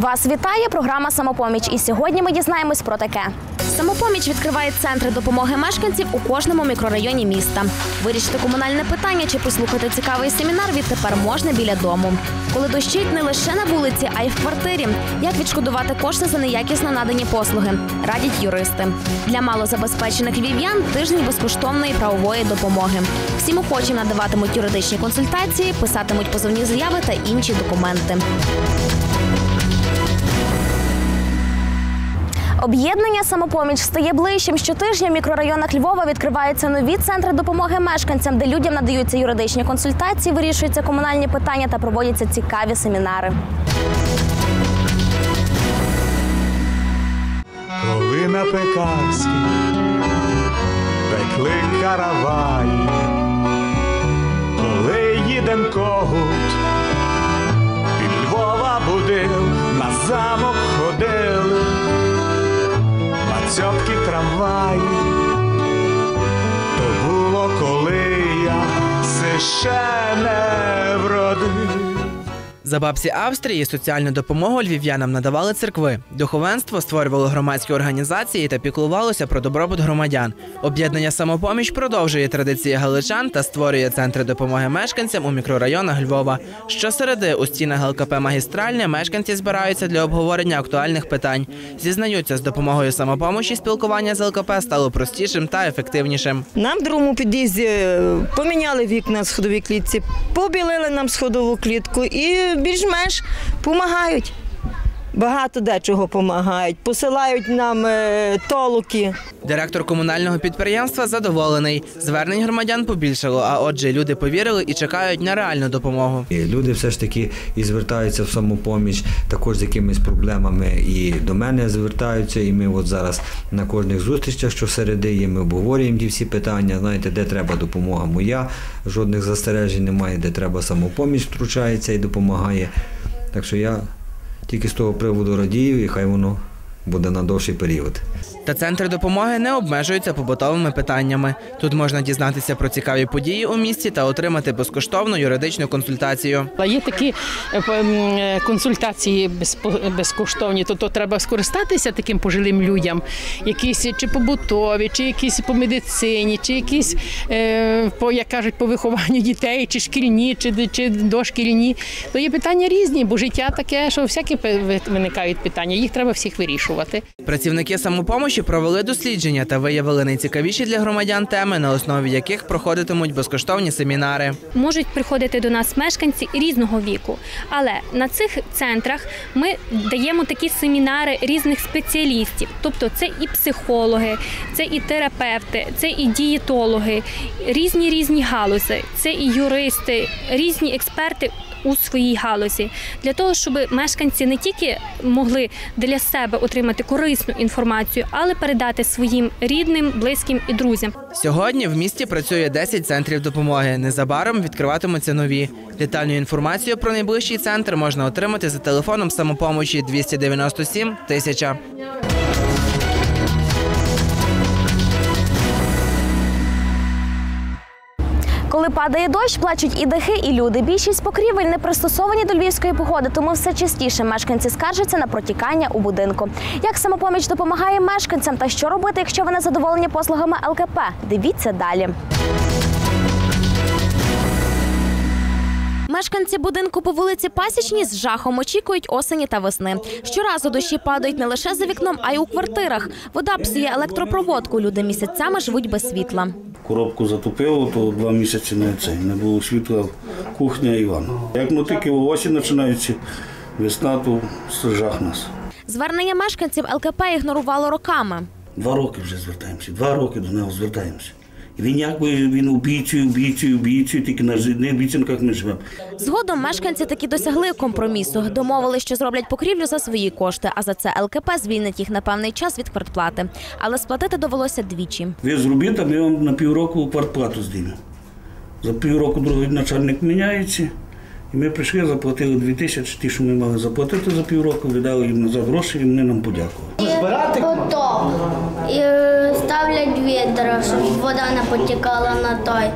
Вас вітає програма Самопоміч. І сьогодні ми дізнаємось про таке. Самопоміч відкриває центри допомоги мешканців у кожному мікрорайоні міста. Вирішити комунальне питання чи послухати цікавий семінар відтепер можна біля дому. Коли дощить не лише на вулиці, а й в квартирі. Як відшкодувати кошти за неякісно надані послуги? Радять юристи. Для малозабезпечених львів'ян тиждень безкоштовної правової допомоги. Всім охочим надаватимуть юридичні консультації, писатимуть позовні заяви та інші документи. Об'єднання самопоміч стає ближчим. Щотижня в мікрорайонах Львова відкриваються нові центри допомоги мешканцям, де людям надаються юридичні консультації, вирішуються комунальні питання та проводяться цікаві семінари. Коли на пекарській пекли караваї, коли їдем когут, під Львова будив, на замок ходили, цьопки трамваї, то було, коли я ще не вродив. За бабці Австрії соціальну допомогу львів'янам надавали церкви. Духовенство створювало громадські організації та піклувалося про добробут громадян. Об'єднання самопоміч продовжує традиції галичан та створює центри допомоги мешканцям у мікрорайонах Львова. Щосереди у стінах ЛКП магістральне мешканці збираються для обговорення актуальних питань. Зізнаються, з допомогою самопомочі спілкування з ЛКП стало простішим та ефективнішим. Нам в другому під'їзді е, поміняли вікна в сходовій клітці, побілили нам сходову клітку і більш-менш допомагають. Багато дечого допомагають, посилають нам е, толоки. Директор комунального підприємства задоволений. Звернень громадян побільшало, а отже, люди повірили і чекають на реальну допомогу. І Люди все ж таки і звертаються в самопоміч також з якимись проблемами і до мене звертаються. І ми от зараз на кожних зустрічах, що середи є, ми обговорюємо ті всі питання. Знаєте, де треба допомога моя, жодних застережень немає, де треба самопоміч втручається і допомагає. Так що я тільки з того приводу радію, і хай воно буде на довший період. Та центри допомоги не обмежуються побутовими питаннями. Тут можна дізнатися про цікаві події у місті та отримати безкоштовну юридичну консультацію. А Є такі е, е, консультації безкоштовні, то, то треба скористатися таким пожилим людям, якісь чи побутові, чи якісь по медицині, чи якісь е, по як кажуть, по вихованню дітей, чи шкільні, чи, чи дошкільні. То є питання різні, бо життя таке, що всякі виникають питання. Їх треба всіх вирішувати. Працівники самопомощі провели дослідження та виявили найцікавіші для громадян теми, на основі яких проходитимуть безкоштовні семінари. можуть приходити до нас мешканці різного віку. Але на цих центрах ми даємо такі семінари різних спеціалістів. Тобто це і психологи, це і терапевти, це і дієтологи, різні різні галузи, це і юристи, різні експерти. У своїй галузі для того, щоб мешканці не тільки могли для себе отримати корисну інформацію, але передати своїм рідним, близьким і друзям. Сьогодні в місті працює 10 центрів допомоги. Незабаром відкриватимуться нові. Детальну інформацію про найближчий центр можна отримати за телефоном самопомочі 297 1000. Коли падає дощ, плачуть і дахи, і люди. Більшість покрівель не пристосовані до львівської погоди, тому все частіше мешканці скаржаться на протікання у будинку. Як самопоміч допомагає мешканцям та що робити, якщо вони задоволені послугами ЛКП? Дивіться далі. Мешканці будинку по вулиці Пасічній з жахом очікують осені та весни. Щоразу дощі падають не лише за вікном, а й у квартирах. Вода псує електропроводку. Люди місяцями живуть без світла. Коробку затопило, то два місяці не це. Не було світла, кухня і ванна. Як ну тільки осінь починаються, весна, то жах нас. Звернення мешканців ЛКП ігнорувало роками. Два роки вже звертаємося, два роки до нього звертаємося. Він якби він убійцею, убійцею, убійцею, тільки на не обіцянках ми живемо. Згодом мешканці таки досягли компромісу. Домовили, що зроблять покрівлю за свої кошти, а за це ЛКП звільнить їх на певний час від квартплати. Але сплатити довелося двічі. Ви зробіть, а ми вам на півроку квартплату здіймемо. За півроку другий начальник міняється. І ми прийшли, заплатили дві тисячі, ті, що ми мали заплатити за півроку, віддали їм назад гроші, і вони нам подякували. поток. І е, ставлять відра, щоб вода не потікала на той,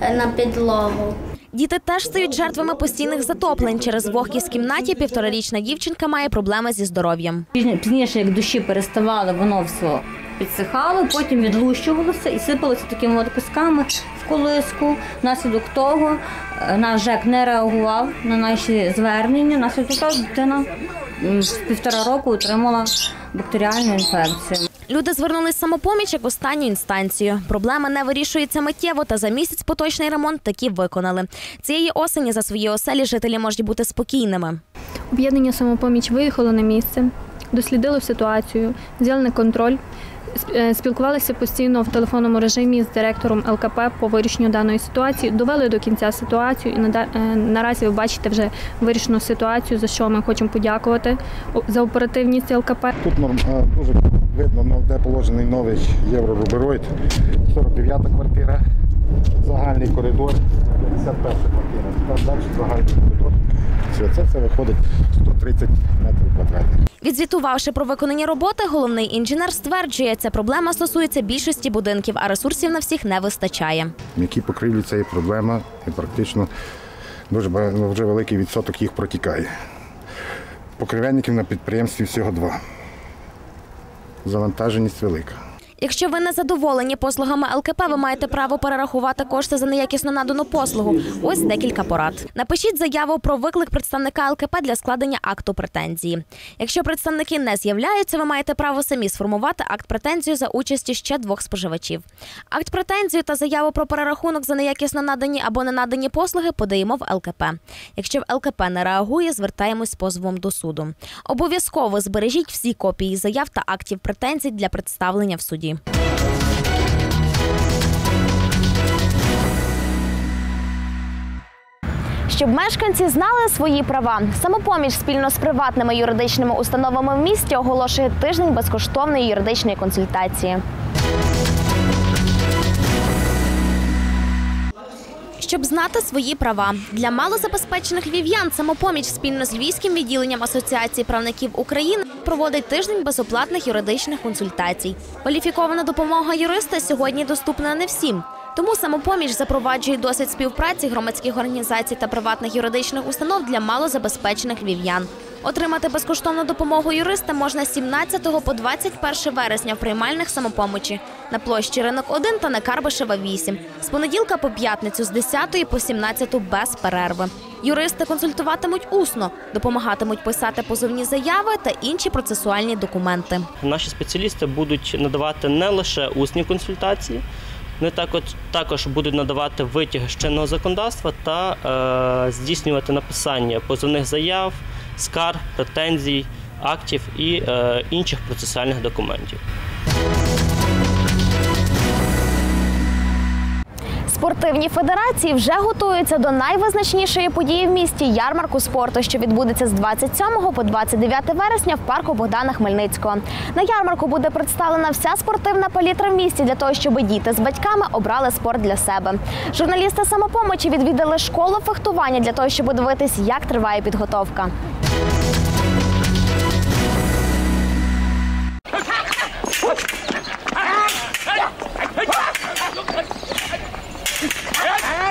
е, на підлогу. Діти теж стають жертвами постійних затоплень. Через вогкість в кімнаті півторарічна дівчинка має проблеми зі здоров'ям. Пізні- Пізніше, як душі переставали, воно все підсихало, потім відлущувалося і сипалося такими от в колиску. Внаслідок того е, наш ЖЕК не реагував на наші звернення. Внаслідок того дитина з півтора року отримала бактеріальну інфекцію. Люди звернулись в самопоміч як останню інстанцію. Проблема не вирішується миттєво, та за місяць поточний ремонт таки виконали. Цієї осені за свої оселі жителі можуть бути спокійними. Об'єднання самопоміч виїхало на місце, дослідило ситуацію, взяли на контроль, спілкувалися постійно в телефонному режимі з директором ЛКП по вирішенню даної ситуації, довели до кінця ситуацію і е, наразі ви бачите вже вирішену ситуацію, за що ми хочемо подякувати за оперативність ЛКП. Тут норм, е, дуже видно, де положений новий єврорубероїд. 49-та квартира, загальний коридор, 51 квартира. Далі загальний коридор. Все, це все виходить 130 метрів квадратних. Відзвітувавши про виконані роботи, головний інженер стверджує, ця проблема стосується більшості будинків, а ресурсів на всіх не вистачає. М'які покрівлі це є проблема і практично дуже вже великий відсоток їх протікає. Покривельників на підприємстві всього два. Завантаженість велика. Якщо ви не задоволені послугами ЛКП, ви маєте право перерахувати кошти за неякісно надану послугу. Ось декілька порад. Напишіть заяву про виклик представника ЛКП для складення акту претензії. Якщо представники не з'являються, ви маєте право самі сформувати акт претензію за участі ще двох споживачів. Акт претензію та заяву про перерахунок за неякісно надані або не надані послуги подаємо в ЛКП. Якщо в ЛКП не реагує, звертаємось з позовом до суду. Обов'язково збережіть всі копії заяв та актів претензій для представлення в суді. Щоб мешканці знали свої права, самопоміч спільно з приватними юридичними установами в місті оголошує тиждень безкоштовної юридичної консультації. Щоб знати свої права для малозабезпечених львів'ян, самопоміч спільно з львівським відділенням Асоціації правників України проводить тиждень безоплатних юридичних консультацій. Кваліфікована допомога юриста сьогодні доступна не всім. Тому самопоміч запроваджує досвід співпраці громадських організацій та приватних юридичних установ для малозабезпечених львів'ян. Отримати безкоштовну допомогу юриста можна з 17 по 21 вересня в приймальних самопомочі на площі Ринок 1 та на Карбишева 8. З понеділка по п'ятницю з 10 по 17 без перерви. Юристи консультуватимуть усно, допомагатимуть писати позовні заяви та інші процесуальні документи. Наші спеціалісти будуть надавати не лише усні консультації, вони також, також будуть надавати витяги з чинного законодавства та е, здійснювати написання позовних заяв, скарг, претензій, актів і е, інших процесуальних документів. Спортивні федерації вже готуються до найвизначнішої події в місті ярмарку спорту, що відбудеться з 27 по 29 вересня в парку Богдана Хмельницького. На ярмарку буде представлена вся спортивна палітра в місті для того, щоб діти з батьками обрали спорт для себе. Журналісти самопомочі відвідали школу фехтування для того, щоб дивитись, як триває підготовка.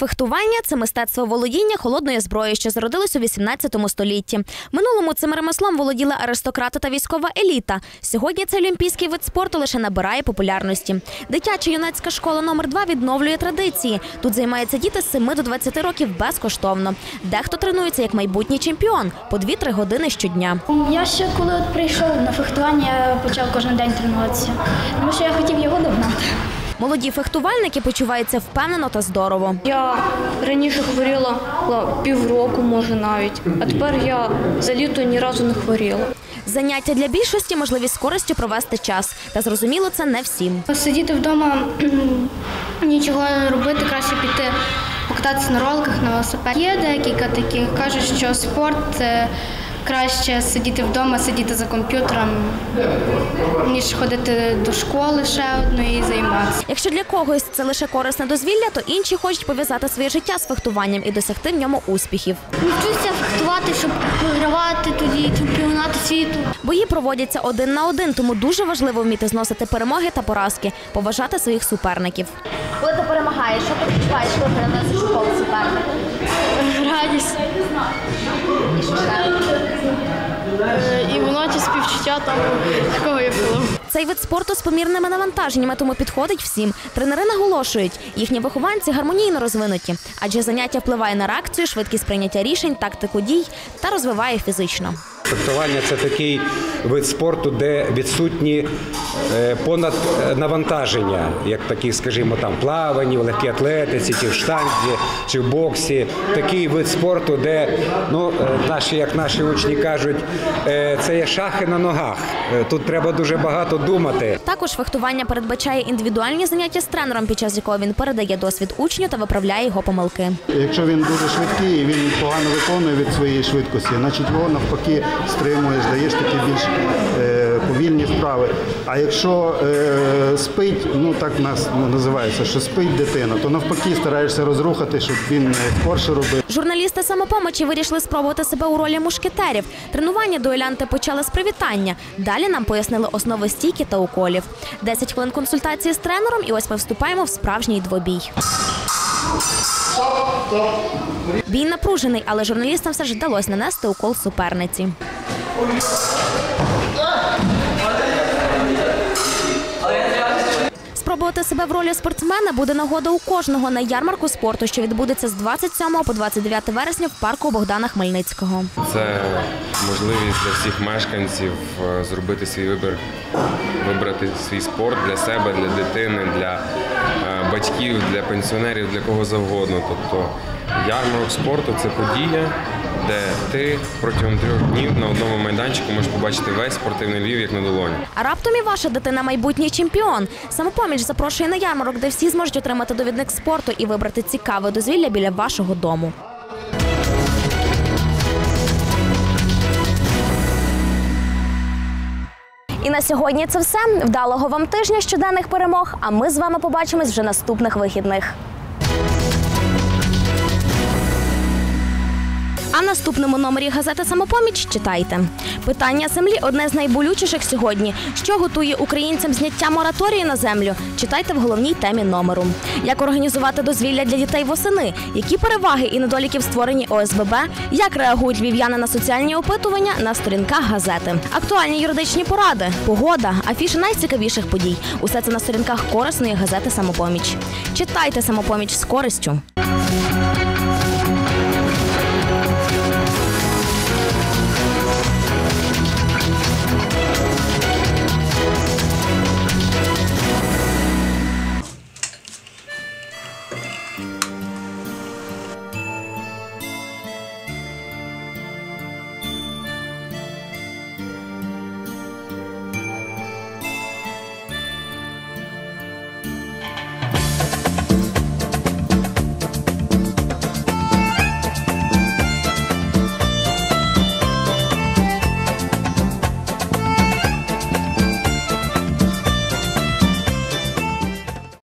Фехтування це мистецтво володіння холодною зброєю, що зародилось у 18 столітті. Минулому цим ремеслом володіли аристократи та військова еліта. Сьогодні цей олімпійський вид спорту лише набирає популярності. Дитяча юнацька школа номер 2 відновлює традиції. Тут займаються діти з 7 до 20 років безкоштовно. Дехто тренується як майбутній чемпіон по 2-3 години щодня. Я ще коли от прийшов на фехтування, я почав кожен день тренуватися. Тому що я хотів його догнати. Молоді фехтувальники почуваються впевнено та здорово. Я раніше хворіла півроку, може навіть, а тепер я за літо ні разу не хворіла. Заняття для більшості можливість з користю провести час. Та зрозуміло, це не всім. Сидіти вдома, нічого не робити, краще піти покататися на роликах, на велосипеді. Є декілька таких, кажуть, що спорт це краще сидіти вдома, сидіти за комп'ютером, ніж ходити до школи ще одної і займатися. Якщо для когось це лише корисне дозвілля, то інші хочуть пов'язати своє життя з фехтуванням і досягти в ньому успіхів. Вчуся фехтувати, щоб вигравати тоді чемпіонати світу. Бої проводяться один на один, тому дуже важливо вміти зносити перемоги та поразки, поважати своїх суперників. Коли ти перемагаєш, що ти відчуваєш, коли переносиш школу суперника? Радість. І що ще? І в ті співчуття там, такого я було. Цей вид спорту з помірними навантаженнями, тому підходить всім. Тренери наголошують, їхні вихованці гармонійно розвинуті, адже заняття впливає на реакцію, швидкість прийняття рішень, тактику дій та розвиває фізично. Фехтування це такий вид спорту, де відсутні е, понад е, навантаження, як такі, скажімо, там плавані, в легкій атлетиці, чи в штанзі, чи в боксі. Такий вид спорту, де ну е, наші, як наші учні кажуть, це є шахи на ногах. Тут треба дуже багато думати. Також фехтування передбачає індивідуальні заняття з тренером, під час якого він передає досвід учню та виправляє його помилки. Якщо він дуже швидкий він погано виконує від своєї швидкості, значить його навпаки стримуєш, даєш такі більш повільні справи. А якщо е, спить, ну так в нас називається, що спить дитина, то навпаки стараєшся розрухати, щоб він е, скорше робив. Журналісти самопомочі вирішили спробувати себе у ролі мушкетерів. Тренування дуелянти почали з привітання. Далі нам пояснили основи стійки та уколів. 10 хвилин консультації з тренером, і ось ми вступаємо в справжній двобій. Бій напружений, але журналістам все ж вдалося нанести укол суперниці. Спробувати себе в ролі спортсмена буде нагода у кожного на ярмарку спорту, що відбудеться з 27 по 29 вересня в парку Богдана Хмельницького. Це можливість для всіх мешканців е, зробити свій вибір, вибрати свій спорт для себе, для дитини, для е, батьків, для пенсіонерів, для кого завгодно. Тобто ярмарок спорту це подія, де ти протягом трьох днів на одному майданчику можеш побачити весь спортивний Львів як на долоні. А раптом і ваша дитина майбутній чемпіон. Самопоміч запрошує на ярмарок, де всі зможуть отримати довідник спорту і вибрати цікаве дозвілля біля вашого дому. І на сьогодні це все. Вдалого вам тижня щоденних перемог. А ми з вами побачимось вже наступних вихідних. А в наступному номері газети Самопоміч читайте. Питання землі одне з найболючіших сьогодні. Що готує українцям зняття мораторію на землю? Читайте в головній темі номеру. Як організувати дозвілля для дітей восени? Які переваги і недоліки в створенні ОСББ? Як реагують львів'яни на соціальні опитування на сторінках газети? Актуальні юридичні поради, погода, афіши найцікавіших подій. Усе це на сторінках корисної газети Самопоміч. Читайте самопоміч з користю.